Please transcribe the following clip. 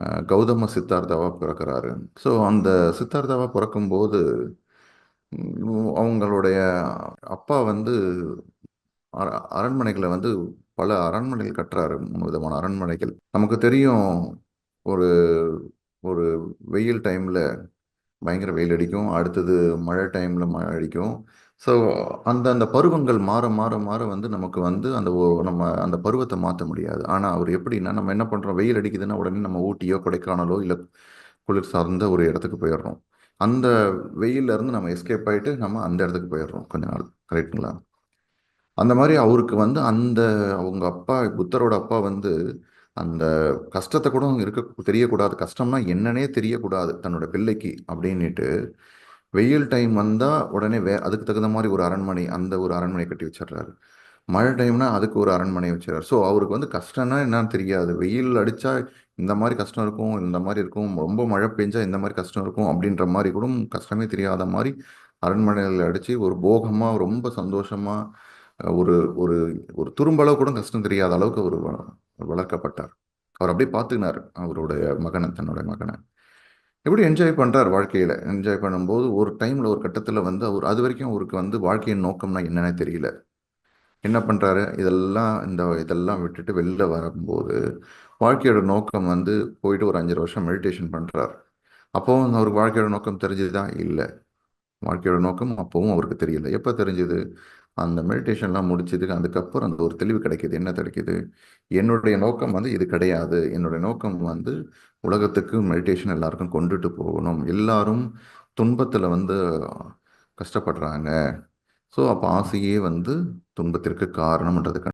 Gautama சித்தார்த்தாவாக பிறக்கிறாரு. So அந்த சித்தார்த்தாவாக பிறக்கும்போது அவங்களுடைய அப்பா வந்து அர- அரண்மனைகளை வந்து பல அரண்மனைகள் கட்டுறாரு மூணு விதமான அரண்மனைகள். நமக்கு தெரியும் ஒரு ஒரு வெயில் டைமில் பயங்கர வெயில் அடிக்கும் அடுத்தது மழை டைமில் மழை அடிக்கும். ஸோ அந்த அந்த பருவங்கள் மாற மாற மாற வந்து நமக்கு வந்து அந்த நம்ம அந்த பருவத்தை மாற்ற முடியாது. ஆனால் அவர் எப்படின்னா நம்ம என்ன பண்ணுறோம் வெயில் அடிக்குதுன்னா உடனே நம்ம ஊட்டியோ கொடைக்கானலோ இல்லை குளிர் சார்ந்த ஒரு இடத்துக்கு போயிடுறோம். அந்த வெயில்ல இருந்து நம்ம எஸ்கேப் ஆகிட்டு நம்ம அந்த இடத்துக்கு போயிடுறோம் கொஞ்ச நாள். கரெக்ட்டுங்களா அந்த மாதிரி அவருக்கு வந்து அந்த அவங்க அப்பா புத்தரோட அப்பா வந்து அந்த கஷ்டத்தை கூட இருக்க தெரியக்கூடாது. கஷ்டம்னா என்னன்னே தெரியக்கூடாது தன்னோட பிள்ளைக்கு அப்படின்னுட்டு வெயில் டைம் வந்தால் உடனே வே அதுக்கு தகுந்த மாதிரி ஒரு அரண்மனை அந்த ஒரு அரண்மனை கட்டி வச்சிடுறாரு. மழை டைம்னா அதுக்கு ஒரு அரண்மனை வச்சிடறாரு. ஸோ அவருக்கு வந்து கஷ்டம்னா என்னன்னு தெரியாது. வெயில் அடித்தா இந்த மாதிரி கஷ்டம் இருக்கும் இந்த மாதிரி இருக்கும் ரொம்ப மழை பெஞ்சா இந்த மாதிரி கஷ்டம் இருக்கும் அப்படின்ற மாதிரி கூட கஷ்டமே தெரியாத மாதிரி அரண்மனையில் அடித்து ஒரு போகமாக ரொம்ப சந்தோஷமாக ஒரு ஒரு ஒரு துரும்பளவு கூட கஷ்டம் தெரியாத அளவுக்கு அவர் வ- வளர்க்கப்பட்டார். அவர் அப்படியே பார்த்துக்கினார் அவருடைய மகனை தன்னுடைய மகனை. எப்படி என்ஜாய் பண்ணுறார் வாழ்க்கையில்? என்ஜாய் பண்ணும்போது ஒரு டைமில் ஒரு கட்டத்தில் வந்து அவர் அது வரைக்கும் அவருக்கு வந்து வாழ்க்கையின் நோக்கம்னா என்னன்னே தெரியல. என்ன பண்ணுறாரு இதெல்லாம் இந்த இதெல்லாம் விட்டுட்டு வெளில வரும்போது வாழ்க்கையோட நோக்கம் வந்து போயிட்டு ஒரு அஞ்சு வருஷம் மெடிடேஷன் பண்ணுறார் அப்போவும் அவருக்கு வாழ்க்கையோட நோக்கம் தெரிஞ்சதா? இல்லை. வாழ்க்கையோட நோக்கம் அப்போவும் அவருக்கு தெரியல. எப்போ தெரிஞ்சது? அந்த மெடிடேஷன்லாம் முடிச்சதுக்கு அதுக்கப்புறம் அந்த ஒரு தெளிவு கிடைக்கிது. என்ன கிடைக்கிது? என்னுடைய நோக்கம் வந்து இது கிடையாது. என்னுடைய நோக்கம் வந்து உலகத்துக்கு மெடிடேஷன் எல்லாருக்கும் கொண்டுட்டு போகணும். எல்லாரும் துன்பத்தில் வந்து கஷ்டப்படுறாங்க. ஸோ அப்போ ஆசையே வந்து துன்பத்திற்கு காரணம்ன்றது